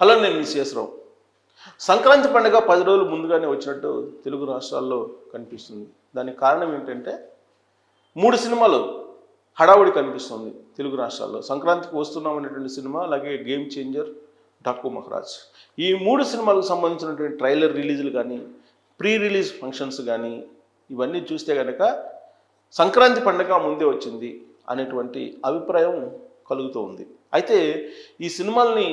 Hello నేను మీ సిఎస్రావు సంక్రాంతి పండుగ పది రోజులు ముందుగానే వచ్చినట్టు తెలుగు రాష్ట్రాల్లో కనిపిస్తుంది. దానికి కారణం ఏంటంటే మూడు సినిమాలు హడావుడి కనిపిస్తుంది తెలుగు రాష్ట్రాల్లో. సంక్రాంతికి వస్తున్నాం అనేటువంటి సినిమా అలాగే గేమ్ చేంజర్ డాకు మహారాజ్. ఈ మూడు సినిమాలకు సంబంధించినటువంటి ట్రైలర్ రిలీజులు కానీ ప్రీ రిలీజ్ ఫంక్షన్స్ కానీ ఇవన్నీ చూస్తే కనుక సంక్రాంతి పండుగ ముందే వచ్చింది అనేటువంటి అభిప్రాయం కలుగుతూ ఉంది అయితే ఈ సినిమాల్ని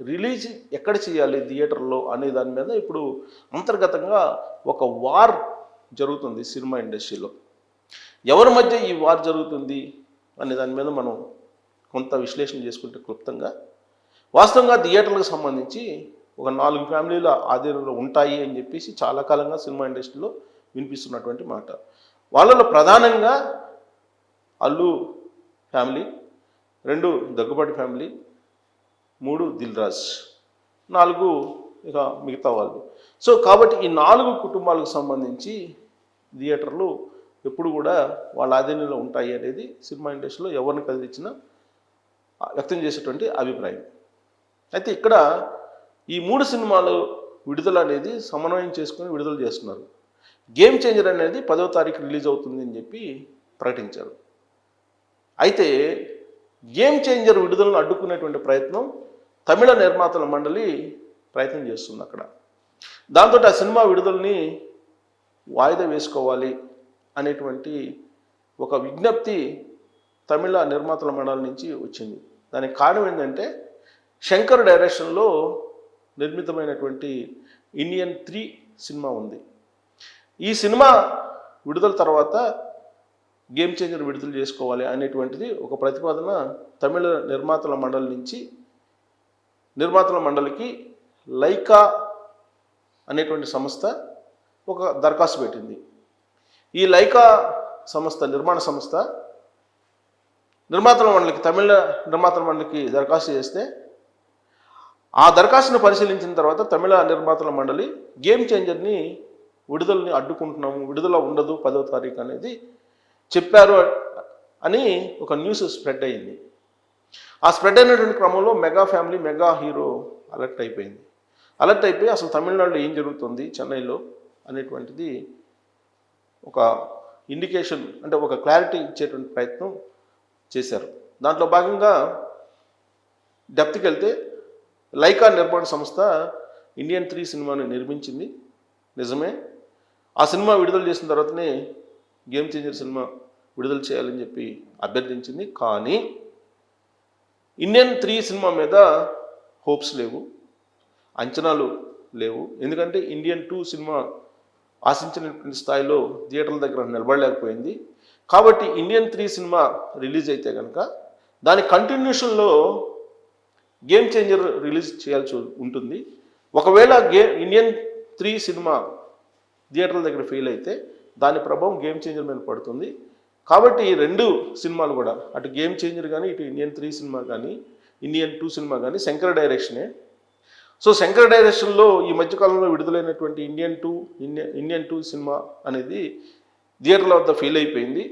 రిలీజ్ ఎక్కడ చేయాలి థియేటర్లో అనే దాని మీద ఇప్పుడు అంతర్గతంగా ఒక వార్ జరుగుతుంది సినిమా ఇండస్ట్రీలో. ఎవరి మధ్య ఈ వార్ జరుగుతుంది అనే దాని మీద మనం కొంత విశ్లేషణ చేసుకుంటే క్లుప్తంగా. వాస్తవంగా థియేటర్లకు సంబంధించి ఒక నాలుగు ఫ్యామిలీల ఆధీనంలో ఉంటాయి అని చెప్పేసి చాలా కాలంగా సినిమా ఇండస్ట్రీలో వినిపిస్తున్నటువంటి మాట. వాళ్ళలో ప్రధానంగా అల్లు ఫ్యామిలీ రెండు దగ్గుబాటి ఫ్యామిలీ మూడు దిల్ రాజ్ నాలుగు ఇక మిగతా వాళ్ళు సో కాబట్టి ఈ నాలుగు కుటుంబాలకు సంబంధించి థియేటర్లు ఎప్పుడు కూడా వాళ్ళ ఆధీనంలో ఉంటాయి అనేది సినిమా ఇండస్ట్రీలో ఎవరిని కదిలించినా వ్యక్తం చేసేటువంటి అభిప్రాయం. అయితే ఇక్కడ ఈ మూడు సినిమాలు విడుదల అనేది సమన్వయం చేసుకొని విడుదల చేస్తున్నారు. గేమ్ చేంజర్ అనేది పదో తారీఖు రిలీజ్ అవుతుంది అని చెప్పి ప్రకటించారు. అయితే గేమ్ చేంజర్ విడుదలను అడ్డుకునేటువంటి ప్రయత్నం తమిళ నిర్మాతల మండలి ప్రయత్నం చేస్తుంది అక్కడ. దాంతో ఆ సినిమా విడుదలని వాయిదా వేసుకోవాలి అనేటువంటి ఒక విజ్ఞప్తి తమిళ నిర్మాతల మండలి నుంచి వచ్చింది. దానికి కారణం ఏంటంటే శంకర్ డైరెక్షన్లో నిర్మితమైనటువంటి ఇండియన్ త్రీ సినిమా ఉంది. ఈ సినిమా విడుదల తర్వాత గేమ్ చేంజర్ విడుదల చేసుకోవాలి అనేటువంటిది ఒక ప్రతిపాదన తమిళ నిర్మాతల మండలి నుంచి నిర్మాతల మండలికి లైకా అనేటువంటి సంస్థ ఒక దరఖాస్తు పెట్టింది. ఈ లైకా సంస్థ నిర్మాణ సంస్థ నిర్మాతల మండలికి తమిళ నిర్మాతల మండలికి దరఖాస్తు చేస్తే ఆ దరఖాస్తును పరిశీలించిన తర్వాత తమిళ నిర్మాతల మండలి గేమ్ చేంజర్ని విడుదలని అడ్డుకుంటున్నాము విడుదల ఉండదు పదవ తారీఖు అనేది చెప్పారు అని ఒక న్యూస్ స్ప్రెడ్ అయింది. ఆ స్ప్రెడ్ అయినటువంటి క్రమంలో mega family mega hero alert అయిపోయింది. అలర్ట్ అయిపోయి అసలు తమిళనాడులో ఏం జరుగుతుంది చెన్నైలో అనేటువంటిది ఒక ఇండికేషన్ అంటే ఒక క్లారిటీ ఇచ్చేటువంటి ప్రయత్నం చేశారు. దాంట్లో భాగంగా డెప్త్కి వెళ్తే లైకా నిర్మాణ సంస్థ ఇండియన్ త్రీ సినిమాని నిర్మించింది. నిజమే. ఆ సినిమా విడుదల చేసిన తర్వాతనే గేమ్ చేంజర్ సినిమా విడుదల చేయాలని చెప్పి అభ్యర్థించింది. కానీ ఇండియన్ త్రీ సినిమా మీద హోప్స్ లేవు అంచనాలు లేవు. ఎందుకంటే ఇండియన్ టూ సినిమా ఆశించినటువంటి స్థాయిలో థియేటర్ల దగ్గర నిలబడలేకపోయింది. కాబట్టి ఇండియన్ త్రీ సినిమా రిలీజ్ అయితే కనుక దాని కంటిన్యూషన్లో గేమ్ చేంజర్ రిలీజ్ చేయాల్సి ఉంటుంది. ఒకవేళ గే ఇండియన్ త్రీ సినిమా థియేటర్ల దగ్గర ఫెయిల్ అయితే దాని ప్రభావం గేమ్ చేంజర్ మీద పడుతుంది. కాబట్టి ఈ రెండు సినిమాలు కూడా అటు గేమ్ చేంజర్ కానీ ఇటు ఇండియన్ త్రీ సినిమా కానీ ఇండియన్ టూ సినిమా కానీ శంకర్ డైరెక్షనే సో శంకర్ డైరెక్షన్లో ఈ మధ్యకాలంలో విడుదలైనటువంటి Indian two Indian Indian two cinema అనేది థియేటర్ల వద్ద ఫెయిల్ అయిపోయింది.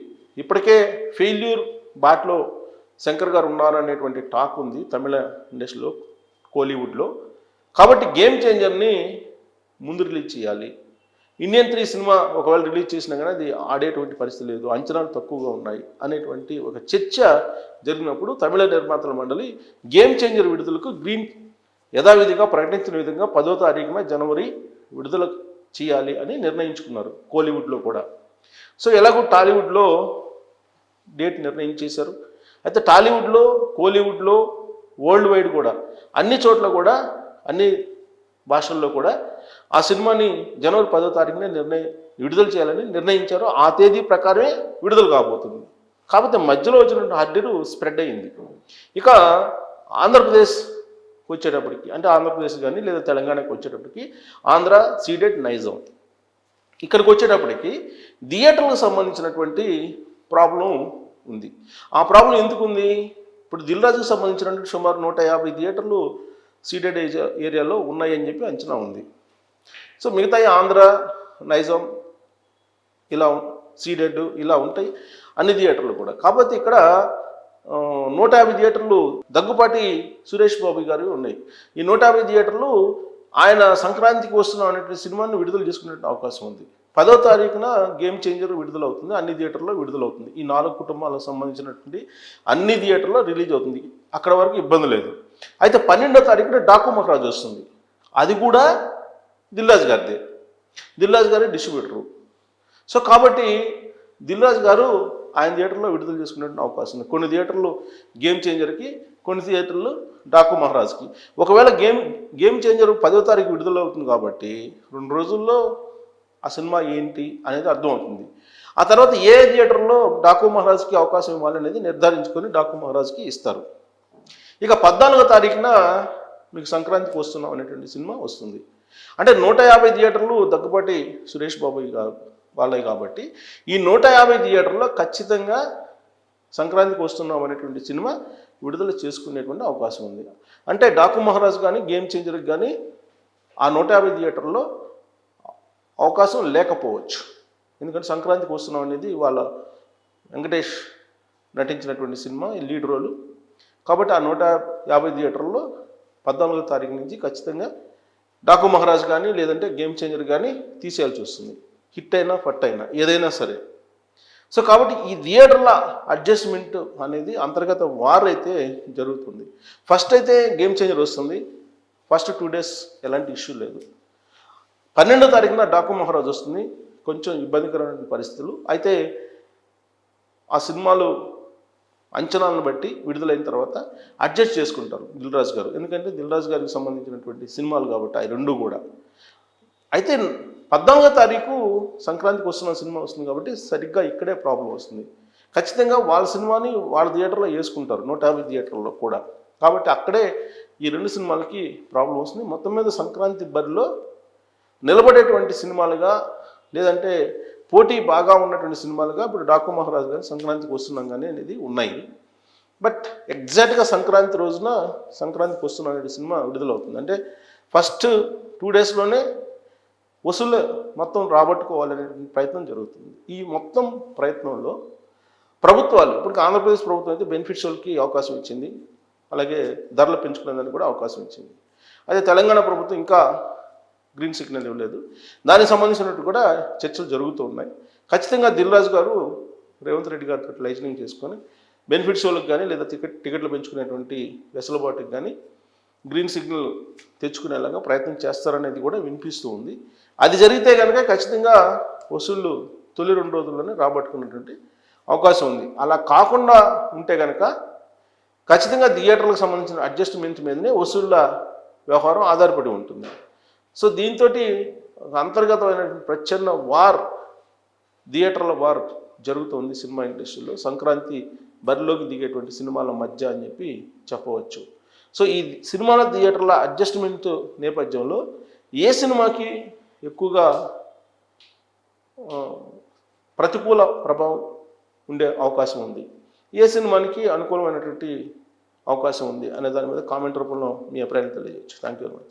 ఇప్పటికే ఫెయిల్యూర్ బాట్లో శంకర్ గారు ఉన్నారనేటువంటి టాక్ ఉంది తమిళ ఇండస్ట్రీలో కోలీవుడ్లో. కాబట్టి గేమ్ చేంజర్ని ముందు రిలీజ్ చేయాలి. ఇండియన్ త్రీ సినిమా ఒకవేళ రిలీజ్ చేసినా కానీ అది ఆడేటువంటి పరిస్థితి లేదు. అంచనాలు తక్కువగా ఉన్నాయి అనేటువంటి ఒక చర్చ జరిగినప్పుడు తమిళ నిర్మాతల మండలి గేమ్ చేంజర్ విడుదలకు గ్రీన్ యథావిధిగా ప్రకటించిన విధంగా పదో తారీఖున జనవరి విడుదల చేయాలి అని నిర్ణయించుకున్నారు కోలీవుడ్లో కూడా. సో ఎలాగో టాలీవుడ్లో డేట్ నిర్ణయించేశారు. అయితే టాలీవుడ్లో కోలీవుడ్లో వరల్డ్ వైడ్ కూడా అన్ని చోట్ల కూడా అన్ని భాషల్లో కూడా ఆ సినిమాని జనవరి పదో తారీఖునే నిర్ణయం విడుదల చేయాలని నిర్ణయించారు ఆ తేదీ ప్రకారమే విడుదల కాబోతుంది. కాకపోతే మధ్యలో వచ్చినటువంటి హడ్డీలు స్ప్రెడ్ అయింది ఇక ఆంధ్రప్రదేశ్ వచ్చేటప్పటికి అంటే ఆంధ్రప్రదేశ్ కానీ లేదా తెలంగాణకు వచ్చేటప్పటికి ఆంధ్ర సీడెడ్ నైజం. ఇక్కడికి వచ్చేటప్పటికి థియేటర్లకు సంబంధించినటువంటి ప్రాబ్లం ఉంది. ఆ ప్రాబ్లం ఎందుకు ఉంది ఇప్పుడు దిల్ రాజుకు సంబంధించినటువంటి సుమారు నూట యాభై థియేటర్లు సీడెడ్ ఏరియాలో ఉన్నాయని చెప్పి అంచనా ఉంది. సో మిగతా ఆంధ్ర నైజాం ఇలా సీడెడ్ ఇలా ఉంటాయి. అన్ని థియేటర్లు కూడా. కాబట్టి ఇక్కడ నూట యాభై థియేటర్లు దగ్గుపాటి సురేష్ బాబు గారు ఉన్నాయి. ఈ నూట యాభై థియేటర్లు ఆయన సంక్రాంతికి వస్తున్న అనేటువంటి సినిమాను విడుదల చేసుకునే అవకాశం ఉంది. పదో తారీఖున గేమ్ చేంజర్ విడుదలవుతుంది. అన్ని థియేటర్లో విడుదల అవుతుంది ఈ నాలుగు కుటుంబాలకు సంబంధించినటువంటి అన్ని థియేటర్లో రిలీజ్ అవుతుంది. అక్కడ వరకు ఇబ్బంది లేదు. అయితే పన్నెండో తారీఖున డాకు మహారాజ్ వస్తుంది. అది కూడా దిల్రాజ్ గారిదే. దిల్రాజ్ గారే డిస్ట్రిబ్యూటరు. సో కాబట్టి దిల్రాజ్ గారు ఆయన థియేటర్లో విడుదల చేసుకునే అవకాశం ఉంది. కొన్ని థియేటర్లు గేమ్ చేంజర్కి కొన్ని థియేటర్లు డాకు మహారాజ్కి. ఒకవేళ గేమ్ గేమ్ చేంజర్ పదో తారీఖు విడుదల అవుతుంది కాబట్టి రెండు రోజుల్లో ఆ సినిమా ఏంటి అనేది అర్థమవుతుంది ఆ తర్వాత ఏ థియేటర్లో డాకు మహారాజ్కి అవకాశం ఇవ్వాలి అనేది నిర్ధారించుకొని డాకు మహారాజ్కి ఇస్తారు. ఇక పద్నాలుగో తారీఖున మీకు సంక్రాంతికి వస్తున్నాం అనేటువంటి సినిమా వస్తుంది. అంటే నూట యాభై థియేటర్లు దగ్గుబాటి సురేష్ బాబు వాళ్ళే కాబట్టి ఈ నూట యాభై థియేటర్లో ఖచ్చితంగా సంక్రాంతికి వస్తున్నాం అనేటువంటి సినిమా విడుదల చేసుకునేటువంటి అవకాశం ఉంది. అంటే డాకు మహారాజ్ కానీ గేమ్ చేంజర్కి కానీ ఆ నూట యాభై థియేటర్లో అవకాశం లేకపోవచ్చు. ఎందుకంటే సంక్రాంతికి వస్తున్నాం అనేది వాళ్ళ వెంకటేష్ నటించినటువంటి సినిమా ఈ లీడ్ రోలు కాబట్టి ఆ నూట యాభై థియేటర్లో పద్నాలుగో తారీఖు నుంచి ఖచ్చితంగా డాకు మహారాజ్ కానీ లేదంటే గేమ్ చేంజర్ కానీ తీసేయాల్సి వస్తుంది. హిట్ అయినా ఫట్ అయినా ఏదైనా సరే. సో కాబట్టి ఈ థియేటర్ల అడ్జస్ట్మెంట్ అనేది అంతర్గత వార్ అయితే జరుగుతుంది. ఫస్ట్ అయితే గేమ్ చేంజర్ వస్తుంది. ఫస్ట్ టూ డేస్ ఎలాంటి ఇష్యూ లేదు. పన్నెండో తారీఖున డాకు మహారాజ్ వస్తుంది. కొంచెం ఇబ్బందికరమైన పరిస్థితులు. అయితే ఆ సినిమాలు అంచనాలను బట్టి విడుదలైన తర్వాత అడ్జస్ట్ చేసుకుంటారు దిల్రాజు గారు. ఎందుకంటే దిల్రాజు గారికి సంబంధించినటువంటి సినిమాలు కాబట్టి అవి రెండు కూడా. అయితే పద్నాలుగో తారీఖు సంక్రాంతికి వస్తున్న సినిమా వస్తుంది కాబట్టి సరిగ్గా ఇక్కడే ప్రాబ్లం వస్తుంది. ఖచ్చితంగా వాళ్ళ సినిమాని వాళ్ళ థియేటర్లో వేసుకుంటారు నూట యాభై థియేటర్లో కూడా. కాబట్టి అక్కడే ఈ రెండు సినిమాలకి ప్రాబ్లం వస్తుంది. మొత్తం మీద సంక్రాంతి బరిలో నిలబడేటువంటి సినిమాలుగా లేదంటే పోటీ బాగా ఉన్నటువంటి సినిమాలుగా ఇప్పుడు డాకు మహారాజ్ గారు సంక్రాంతికి వస్తున్నాం కానీ అనేది ఉన్నాయి. బట్ ఎగ్జాక్ట్గా సంక్రాంతి రోజున సంక్రాంతికి వస్తున్న అనే సినిమా విడుదలవుతుంది. అంటే ఫస్ట్ టూ డేస్లోనే వసూలు మొత్తం రాబట్టుకోవాలనే ప్రయత్నం జరుగుతుంది. ఈ మొత్తం ప్రయత్నంలో ప్రభుత్వాలు ఇప్పుడు ఆంధ్రప్రదేశ్ ప్రభుత్వం అయితే బెనిఫిట్స్ అవకాశం ఇచ్చింది. అలాగే ధరలు పెంచుకునేదానికి కూడా అవకాశం ఇచ్చింది. అదే తెలంగాణ ప్రభుత్వం ఇంకా గ్రీన్ సిగ్నల్ ఇవ్వలేదు దానికి సంబంధించినట్టు కూడా చర్చలు జరుగుతూ ఉన్నాయి. ఖచ్చితంగా దిల్రాజు గారు రేవంత్ రెడ్డి గారితో లైజనింగ్ చేసుకొని బెనిఫిట్స్ వాళ్ళకి కానీ లేదా టికెట్ టికెట్లు పెంచుకునేటువంటి వెసులుబాటుకి కానీ గ్రీన్ సిగ్నల్ తెచ్చుకునేలాగా ప్రయత్నం చేస్తారనేది కూడా వినిపిస్తూ ఉంది. అది జరిగితే కనుక ఖచ్చితంగా వసూళ్ళు తొలి రెండు రోజుల్లోనే రాబట్టుకునేటువంటి అవకాశం ఉంది. అలా కాకుండా ఉంటే కనుక ఖచ్చితంగా థియేటర్లకు సంబంధించిన అడ్జస్ట్మెంట్ మీదనే వసూళ్ళ వ్యవహారం ఆధారపడి ఉంటుంది. సో దీంతో అంతర్గతమైన ప్రచ్ఛన్న వార్ థియేటర్ల వార్ జరుగుతుంది సినిమా ఇండస్ట్రీలో. సంక్రాంతి బరిలోకి దిగేటువంటి సినిమాల మధ్య అని చెప్పి చెప్పవచ్చు. సో ఈ సినిమాల థియేటర్ల అడ్జస్ట్మెంట్ నేపథ్యంలో ఏ సినిమాకి ఎక్కువగా ప్రతికూల ప్రభావం ఉండే అవకాశం ఉంది? ఏ సినిమానికి అనుకూలమైనటువంటి అవకాశం ఉంది అనే దాని మీద కామెంట్ రూపంలో మీ అభిప్రాయం తెలియజేయచ్చు. Thank you very much